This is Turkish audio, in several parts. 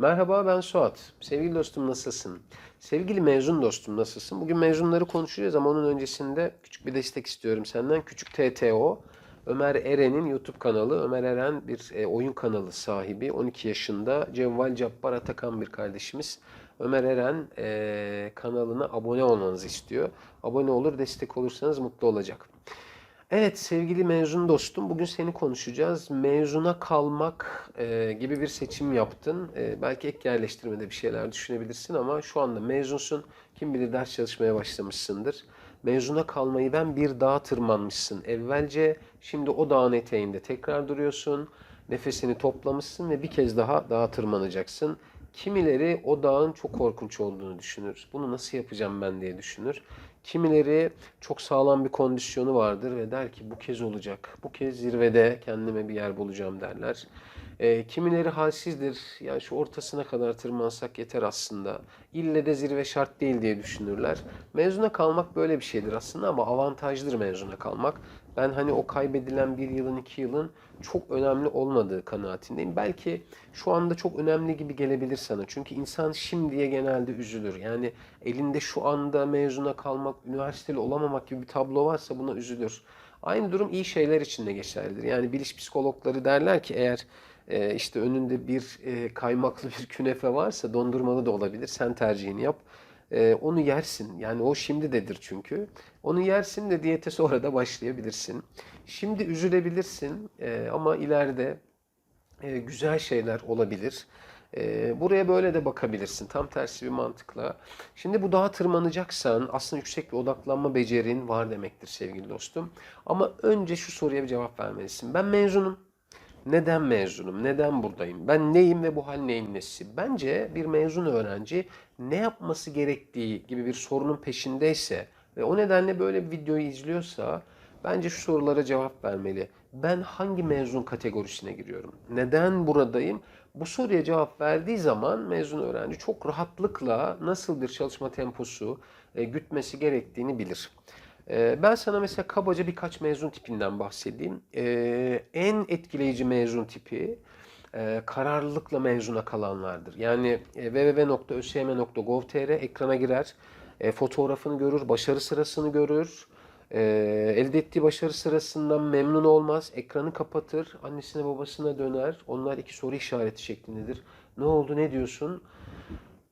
Merhaba ben Suat. Sevgili dostum nasılsın? Sevgili mezun dostum nasılsın? Bugün mezunları konuşacağız ama onun öncesinde küçük bir destek istiyorum senden. Küçük TTO. Ömer Eren'in YouTube kanalı. Ömer Eren bir e, oyun kanalı sahibi. 12 yaşında Cevval Cabbar Atakan bir kardeşimiz. Ömer Eren e, kanalına abone olmanızı istiyor. Abone olur, destek olursanız mutlu olacak. Evet sevgili mezun dostum bugün seni konuşacağız. Mezuna kalmak e, gibi bir seçim yaptın. E, belki ek yerleştirmede bir şeyler düşünebilirsin ama şu anda mezunsun. Kim bilir ders çalışmaya başlamışsındır. Mezuna kalmayı ben bir dağa tırmanmışsın. Evvelce şimdi o dağın eteğinde tekrar duruyorsun. Nefesini toplamışsın ve bir kez daha dağa tırmanacaksın. Kimileri o dağın çok korkunç olduğunu düşünür. Bunu nasıl yapacağım ben diye düşünür. Kimileri çok sağlam bir kondisyonu vardır ve der ki bu kez olacak. Bu kez zirvede kendime bir yer bulacağım derler. E, kimileri halsizdir. Yani şu ortasına kadar tırmansak yeter aslında. İlle de zirve şart değil diye düşünürler. Mezuna kalmak böyle bir şeydir aslında ama avantajlıdır mezuna kalmak. Ben hani o kaybedilen bir yılın iki yılın çok önemli olmadığı kanaatindeyim. Belki şu anda çok önemli gibi gelebilir sana. Çünkü insan şimdiye genelde üzülür. Yani elinde şu anda mezuna kalmak, üniversiteli olamamak gibi bir tablo varsa buna üzülür. Aynı durum iyi şeyler için de geçerlidir. Yani biliş psikologları derler ki eğer e, işte önünde bir e, kaymaklı bir künefe varsa dondurmalı da olabilir. Sen tercihini yap. E, onu yersin. Yani o şimdidedir çünkü. Onu yersin de diyete sonra da başlayabilirsin. Şimdi üzülebilirsin e, ama ileride e, güzel şeyler olabilir. E, buraya böyle de bakabilirsin. Tam tersi bir mantıkla. Şimdi bu dağa tırmanacaksan aslında yüksek bir odaklanma becerin var demektir sevgili dostum. Ama önce şu soruya bir cevap vermelisin. Ben mezunum. Neden mezunum? Neden buradayım? Ben neyim ve bu hal neyin nesi? Bence bir mezun öğrenci ne yapması gerektiği gibi bir sorunun peşindeyse ve o nedenle böyle bir videoyu izliyorsa bence şu sorulara cevap vermeli. Ben hangi mezun kategorisine giriyorum? Neden buradayım? Bu soruya cevap verdiği zaman mezun öğrenci çok rahatlıkla nasıl bir çalışma temposu e, gütmesi gerektiğini bilir. Ee, Ben sana mesela kabaca birkaç mezun tipinden bahsedeyim. Ee, En etkileyici mezun tipi e, kararlılıkla mezuna kalanlardır. Yani e, www.ösm.gov.tr ekrana girer, e, fotoğrafını görür, başarı sırasını görür, elde ettiği başarı sırasından memnun olmaz, ekranı kapatır, annesine babasına döner. Onlar iki soru işareti şeklindedir. Ne oldu, ne diyorsun?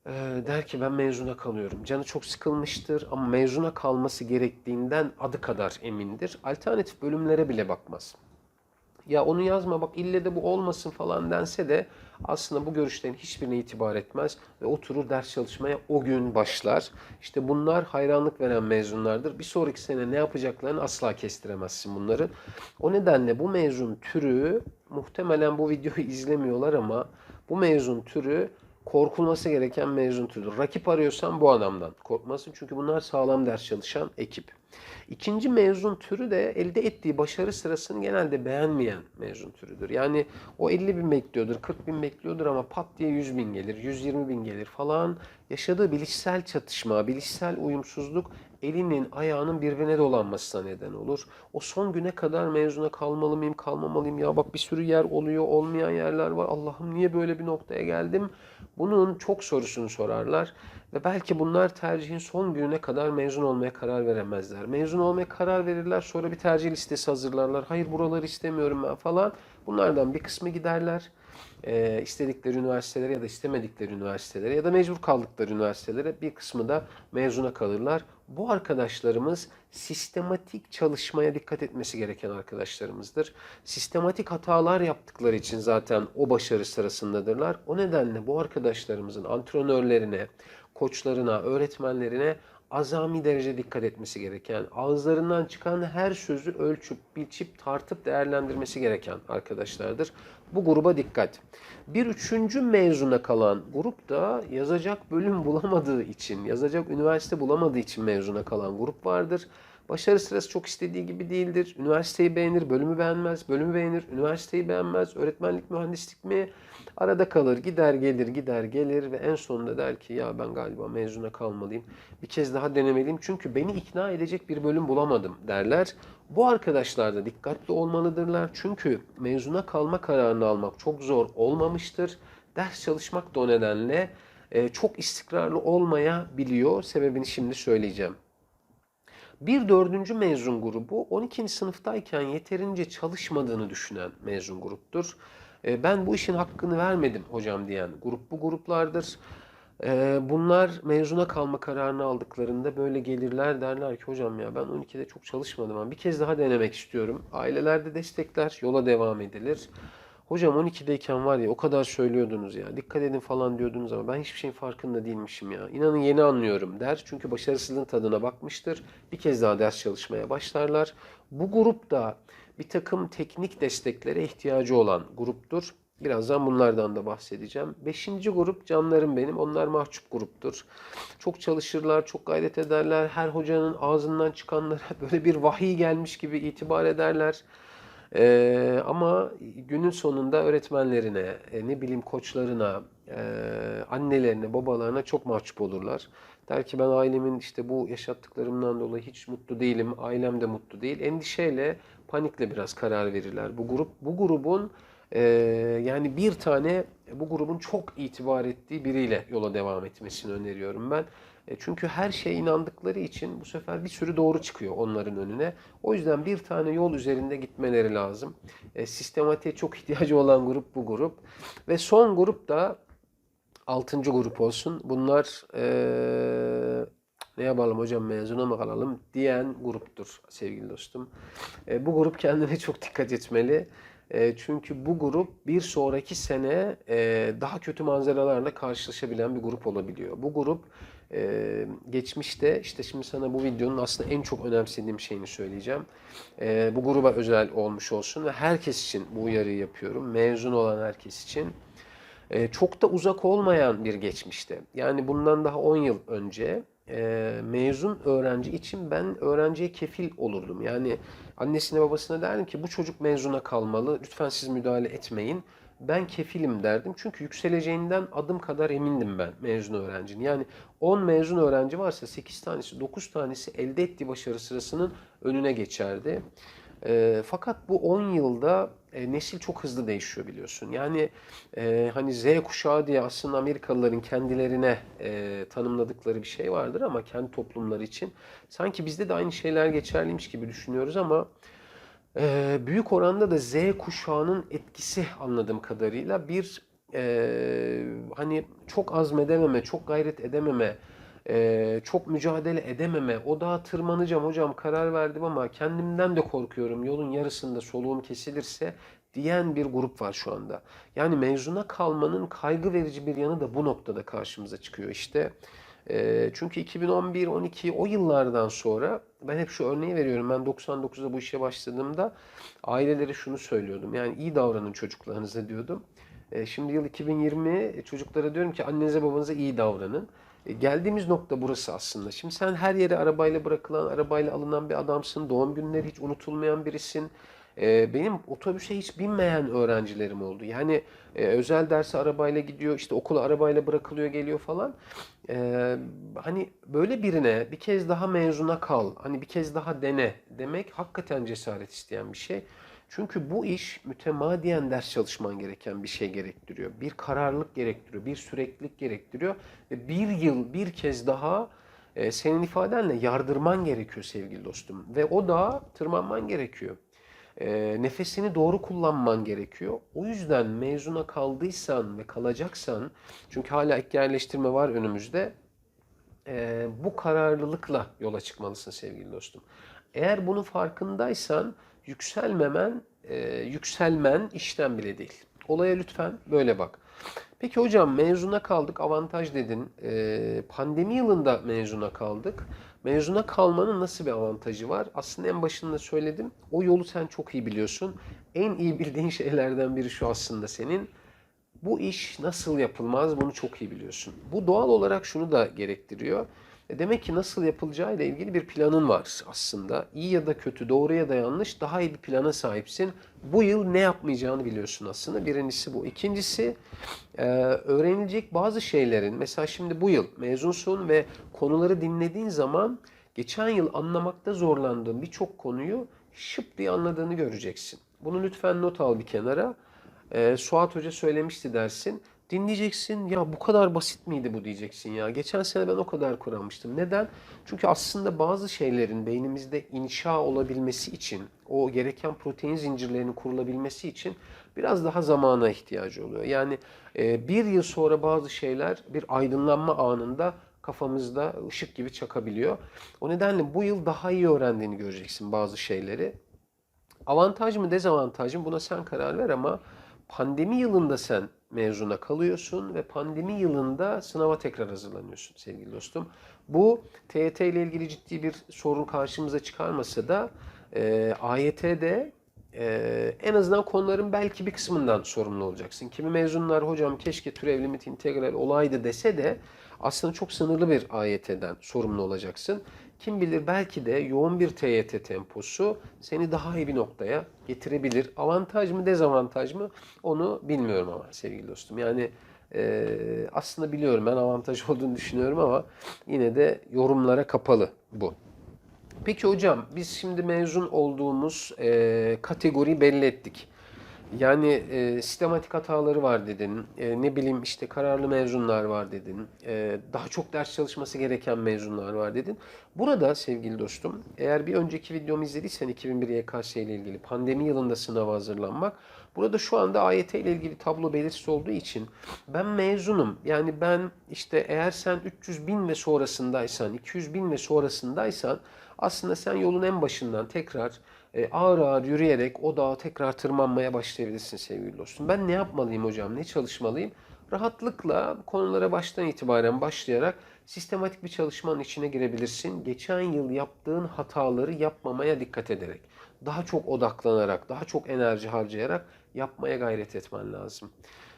Ee, der ki ben mezuna kalıyorum. Canı çok sıkılmıştır ama mezuna kalması gerektiğinden adı kadar emindir. Alternatif bölümlere bile bakmaz. Ya onu yazma bak ille de bu olmasın falan dense de aslında bu görüşlerin hiçbirine itibar etmez ve oturur ders çalışmaya o gün başlar. İşte bunlar hayranlık veren mezunlardır. Bir sonraki sene ne yapacaklarını asla kestiremezsin bunları. O nedenle bu mezun türü muhtemelen bu videoyu izlemiyorlar ama bu mezun türü korkulması gereken mezun türüdür. Rakip arıyorsan bu adamdan korkmasın. Çünkü bunlar sağlam ders çalışan ekip. İkinci mezun türü de elde ettiği başarı sırasını genelde beğenmeyen mezun türüdür. Yani o 50 bin bekliyordur, 40 bin bekliyordur ama pat diye 100 bin gelir, 120 bin gelir falan. Yaşadığı bilişsel çatışma, bilişsel uyumsuzluk elinin ayağının birbirine dolanmasına neden olur. O son güne kadar mezuna kalmalı mıyım, kalmamalıyım ya bak bir sürü yer oluyor, olmayan yerler var. Allah'ım niye böyle bir noktaya geldim? Bunun çok sorusunu sorarlar ve belki bunlar tercihin son gününe kadar mezun olmaya karar veremezler. Mezun olmaya karar verirler, sonra bir tercih listesi hazırlarlar. Hayır buraları istemiyorum ben falan. Bunlardan bir kısmı giderler. Ee, istedikleri üniversitelere ya da istemedikleri üniversitelere ya da mecbur kaldıkları üniversitelere bir kısmı da mezuna kalırlar. Bu arkadaşlarımız sistematik çalışmaya dikkat etmesi gereken arkadaşlarımızdır. Sistematik hatalar yaptıkları için zaten o başarı sırasındadırlar. O nedenle bu arkadaşlarımızın antrenörlerine, koçlarına, öğretmenlerine azami derece dikkat etmesi gereken, ağızlarından çıkan her sözü ölçüp, biçip, tartıp değerlendirmesi gereken arkadaşlardır. Bu gruba dikkat. Bir üçüncü mezuna kalan grup da yazacak bölüm bulamadığı için, yazacak üniversite bulamadığı için mezuna kalan grup vardır. Başarı sırası çok istediği gibi değildir. Üniversiteyi beğenir, bölümü beğenmez, bölümü beğenir, üniversiteyi beğenmez. Öğretmenlik, mühendislik mi? Arada kalır, gider gelir, gider gelir ve en sonunda der ki ya ben galiba mezuna kalmalıyım. Bir kez daha denemeliyim çünkü beni ikna edecek bir bölüm bulamadım derler. Bu arkadaşlar da dikkatli olmalıdırlar. Çünkü mezuna kalma kararını almak çok zor olmamıştır. Ders çalışmak da o nedenle e, çok istikrarlı olmayabiliyor. Sebebini şimdi söyleyeceğim. Bir dördüncü mezun grubu 12. sınıftayken yeterince çalışmadığını düşünen mezun gruptur. E, Ben bu işin hakkını vermedim hocam diyen grup bu gruplardır. E, Bunlar mezuna kalma kararını aldıklarında böyle gelirler derler ki hocam ya ben 12'de çok çalışmadım ama bir kez daha denemek istiyorum. Aileler de destekler, yola devam edilir. Hocam 12'deyken var ya o kadar söylüyordunuz ya dikkat edin falan diyordunuz ama ben hiçbir şeyin farkında değilmişim ya. İnanın yeni anlıyorum der. Çünkü başarısızlığın tadına bakmıştır. Bir kez daha ders çalışmaya başlarlar. Bu grup da bir takım teknik desteklere ihtiyacı olan gruptur. Birazdan bunlardan da bahsedeceğim. Beşinci grup canlarım benim. Onlar mahcup gruptur. Çok çalışırlar, çok gayret ederler. Her hocanın ağzından çıkanlara böyle bir vahiy gelmiş gibi itibar ederler. Ee, ama günün sonunda öğretmenlerine, e, ne bileyim koçlarına, e, annelerine, babalarına çok mahcup olurlar. Der ki ben ailemin işte bu yaşattıklarımdan dolayı hiç mutlu değilim, ailem de mutlu değil. Endişeyle, panikle biraz karar verirler. Bu grup, bu grubun e, yani bir tane bu grubun çok itibar ettiği biriyle yola devam etmesini öneriyorum ben. E, Çünkü her şeye inandıkları için bu sefer bir sürü doğru çıkıyor onların önüne. O yüzden bir tane yol üzerinde gitmeleri lazım. E, sistematiğe çok ihtiyacı olan grup bu grup. Ve son grup da altıncı grup olsun. Bunlar e, ne yapalım hocam mezuna mı kalalım diyen gruptur sevgili dostum. E, bu grup kendine çok dikkat etmeli. E, çünkü bu grup bir sonraki sene e, daha kötü manzaralarla karşılaşabilen bir grup olabiliyor. Bu grup e, geçmişte işte şimdi sana bu videonun aslında en çok önemsediğim şeyini söyleyeceğim. E, bu gruba özel olmuş olsun ve herkes için bu uyarıyı yapıyorum. Mezun olan herkes için. E, çok da uzak olmayan bir geçmişte. Yani bundan daha 10 yıl önce e, mezun öğrenci için ben öğrenciye kefil olurdum. Yani annesine babasına derdim ki bu çocuk mezuna kalmalı. Lütfen siz müdahale etmeyin. Ben kefilim derdim. Çünkü yükseleceğinden adım kadar emindim ben mezun öğrencinin. Yani 10 mezun öğrenci varsa 8 tanesi, 9 tanesi elde ettiği başarı sırasının önüne geçerdi. E, fakat bu 10 yılda e, nesil çok hızlı değişiyor biliyorsun. Yani e, hani Z kuşağı diye aslında Amerikalıların kendilerine e, tanımladıkları bir şey vardır ama kendi toplumları için sanki bizde de aynı şeyler geçerliymiş gibi düşünüyoruz ama e, büyük oranda da Z kuşağının etkisi anladığım kadarıyla bir e, hani çok azmedememe, çok gayret edememe, e, çok mücadele edememe, o dağa tırmanacağım hocam karar verdim ama kendimden de korkuyorum yolun yarısında soluğum kesilirse diyen bir grup var şu anda. Yani mezuna kalmanın kaygı verici bir yanı da bu noktada karşımıza çıkıyor işte. E, çünkü 2011, 12 o yıllardan sonra ben hep şu örneği veriyorum. Ben 99'da bu işe başladığımda ailelere şunu söylüyordum. Yani iyi davranın çocuklarınıza diyordum. E, şimdi yıl 2020 çocuklara diyorum ki annenize babanıza iyi davranın. E, Geldiğimiz nokta burası aslında. Şimdi sen her yere arabayla bırakılan, arabayla alınan bir adamsın. Doğum günleri hiç unutulmayan birisin. E, Benim otobüse hiç binmeyen öğrencilerim oldu. Yani e, özel derse arabayla gidiyor, işte okula arabayla bırakılıyor, geliyor falan. Hani böyle birine bir kez daha mezuna kal, hani bir kez daha dene demek hakikaten cesaret isteyen bir şey. Çünkü bu iş mütemadiyen ders çalışman gereken bir şey gerektiriyor. Bir kararlılık gerektiriyor, bir süreklilik gerektiriyor. Ve bir yıl bir kez daha e, senin ifadenle yardırman gerekiyor sevgili dostum. Ve o dağa tırmanman gerekiyor. E, nefesini doğru kullanman gerekiyor. O yüzden mezuna kaldıysan ve kalacaksan, çünkü hala ek yerleştirme var önümüzde, e, bu kararlılıkla yola çıkmalısın sevgili dostum. Eğer bunun farkındaysan yükselmemen, e, yükselmen işten bile değil. Olaya lütfen böyle bak. Peki hocam mezuna kaldık, avantaj dedin. E, pandemi yılında mezuna kaldık. Mezuna kalmanın nasıl bir avantajı var? Aslında en başında söyledim. O yolu sen çok iyi biliyorsun. En iyi bildiğin şeylerden biri şu aslında senin. Bu iş nasıl yapılmaz bunu çok iyi biliyorsun. Bu doğal olarak şunu da gerektiriyor. E Demek ki nasıl yapılacağı ile ilgili bir planın var aslında. İyi ya da kötü, doğru ya da yanlış daha iyi bir plana sahipsin. Bu yıl ne yapmayacağını biliyorsun aslında. Birincisi bu. İkincisi e, öğrenilecek bazı şeylerin mesela şimdi bu yıl mezunsun ve konuları dinlediğin zaman geçen yıl anlamakta zorlandığın birçok konuyu şıp diye anladığını göreceksin. Bunu lütfen not al bir kenara. E, Suat Hoca söylemişti dersin. Dinleyeceksin ya bu kadar basit miydi bu diyeceksin ya. Geçen sene ben o kadar kuranmıştım. Neden? Çünkü aslında bazı şeylerin beynimizde inşa olabilmesi için, o gereken protein zincirlerinin kurulabilmesi için biraz daha zamana ihtiyacı oluyor. Yani e, bir yıl sonra bazı şeyler bir aydınlanma anında kafamızda ışık gibi çakabiliyor. O nedenle bu yıl daha iyi öğrendiğini göreceksin bazı şeyleri. Avantaj mı dezavantaj mı buna sen karar ver ama pandemi yılında sen mezuna kalıyorsun ve pandemi yılında sınava tekrar hazırlanıyorsun sevgili dostum. Bu TYT ile ilgili ciddi bir sorun karşımıza çıkarmasa da e, AYT'de e, en azından konuların belki bir kısmından sorumlu olacaksın. Kimi mezunlar hocam keşke türev limit integral olaydı dese de aslında çok sınırlı bir AYT'den sorumlu olacaksın. Kim bilir belki de yoğun bir TYT temposu seni daha iyi bir noktaya getirebilir. Avantaj mı dezavantaj mı onu bilmiyorum ama sevgili dostum. Yani e, aslında biliyorum ben avantaj olduğunu düşünüyorum ama yine de yorumlara kapalı bu. Peki hocam biz şimdi mezun olduğumuz e, kategoriyi belli ettik. Yani e, sistematik hataları var dedin. E, ne bileyim işte kararlı mezunlar var dedin. E, daha çok ders çalışması gereken mezunlar var dedin. Burada sevgili dostum eğer bir önceki videomu izlediysen 2001 YKS ile ilgili pandemi yılında sınava hazırlanmak. Burada şu anda AYT ile ilgili tablo belirsiz olduğu için ben mezunum. Yani ben işte eğer sen 300 bin ve sonrasındaysan, 200 bin ve sonrasındaysan aslında sen yolun en başından tekrar e, ağır ağır yürüyerek o dağa tekrar tırmanmaya başlayabilirsin sevgili dostum. Ben ne yapmalıyım hocam, ne çalışmalıyım? Rahatlıkla konulara baştan itibaren başlayarak sistematik bir çalışmanın içine girebilirsin. Geçen yıl yaptığın hataları yapmamaya dikkat ederek, daha çok odaklanarak, daha çok enerji harcayarak yapmaya gayret etmen lazım.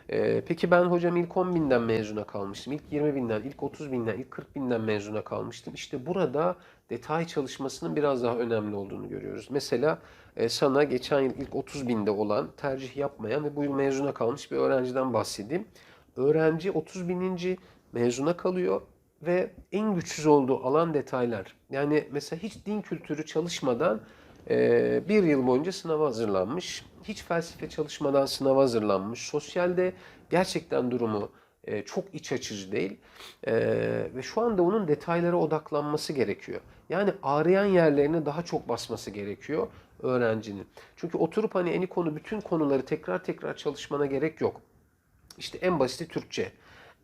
Ee, peki ben hocam ilk 10 binden mezuna kalmıştım. İlk 20 binden, ilk 30 binden, ilk 40 binden mezuna kalmıştım. İşte burada detay çalışmasının biraz daha önemli olduğunu görüyoruz. Mesela e, sana geçen yıl ilk 30 binde olan tercih yapmayan ve bu yıl mezuna kalmış bir öğrenciden bahsedeyim. Öğrenci 30 bininci mezuna kalıyor ve en güçsüz olduğu alan detaylar. Yani mesela hiç din kültürü çalışmadan e, bir yıl boyunca sınava hazırlanmış. Hiç felsefe çalışmadan sınava hazırlanmış. Sosyalde gerçekten durumu e, çok iç açıcı değil. Ve şu anda onun detaylara odaklanması gerekiyor. Yani ağrıyan yerlerine daha çok basması gerekiyor öğrencinin. Çünkü oturup hani eni konu bütün konuları tekrar tekrar çalışmana gerek yok. İşte en basiti Türkçe.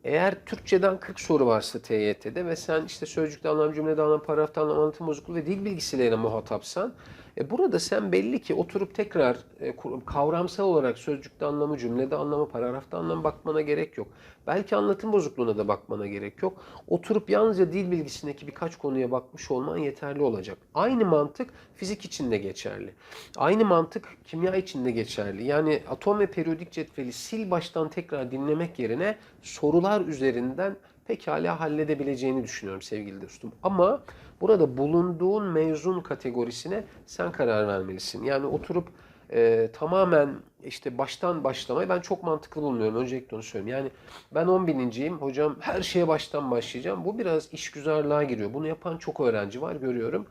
Eğer Türkçeden 40 soru varsa TYT'de ve sen işte sözcükte anlam, cümlede anlam, paragrafta anlam, anlatım bozukluğu ve dil bilgisiyle muhatapsan e burada sen belli ki oturup tekrar e, kavramsal olarak sözcükte anlamı, cümlede anlamı, paragrafta anlamı bakmana gerek yok. Belki anlatım bozukluğuna da bakmana gerek yok. Oturup yalnızca dil bilgisindeki birkaç konuya bakmış olman yeterli olacak. Aynı mantık fizik için de geçerli. Aynı mantık kimya için de geçerli. Yani atom ve periyodik cetveli sil baştan tekrar dinlemek yerine sorular üzerinden pekala halledebileceğini düşünüyorum sevgili dostum. Ama burada bulunduğun mezun kategorisine sen karar vermelisin. Yani oturup e, tamamen işte baştan başlamayı ben çok mantıklı bulmuyorum. Öncelikle onu söyleyeyim. Yani ben 10 bininciyim. Hocam her şeye baştan başlayacağım. Bu biraz işgüzarlığa giriyor. Bunu yapan çok öğrenci var görüyorum.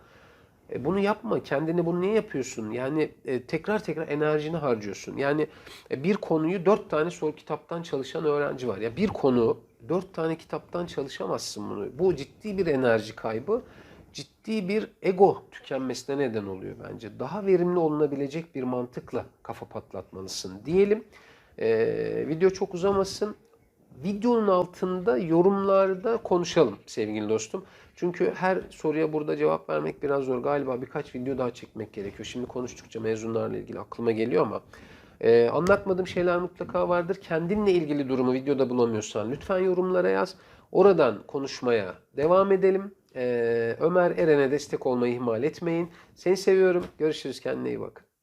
E, bunu yapma. Kendine bunu niye yapıyorsun? Yani e, tekrar tekrar enerjini harcıyorsun. Yani e, bir konuyu dört tane soru kitaptan çalışan öğrenci var. Ya bir konu dört tane kitaptan çalışamazsın bunu. Bu ciddi bir enerji kaybı. Ciddi bir ego tükenmesine neden oluyor bence. Daha verimli olunabilecek bir mantıkla kafa patlatmalısın diyelim. Ee, video çok uzamasın. Videonun altında yorumlarda konuşalım sevgili dostum. Çünkü her soruya burada cevap vermek biraz zor. Galiba birkaç video daha çekmek gerekiyor. Şimdi konuştukça mezunlarla ilgili aklıma geliyor ama ee, anlatmadığım şeyler mutlaka vardır. Kendinle ilgili durumu videoda bulamıyorsan lütfen yorumlara yaz. Oradan konuşmaya devam edelim. Ee, Ömer Eren'e destek olmayı ihmal etmeyin. Seni seviyorum. Görüşürüz. Kendine iyi bak.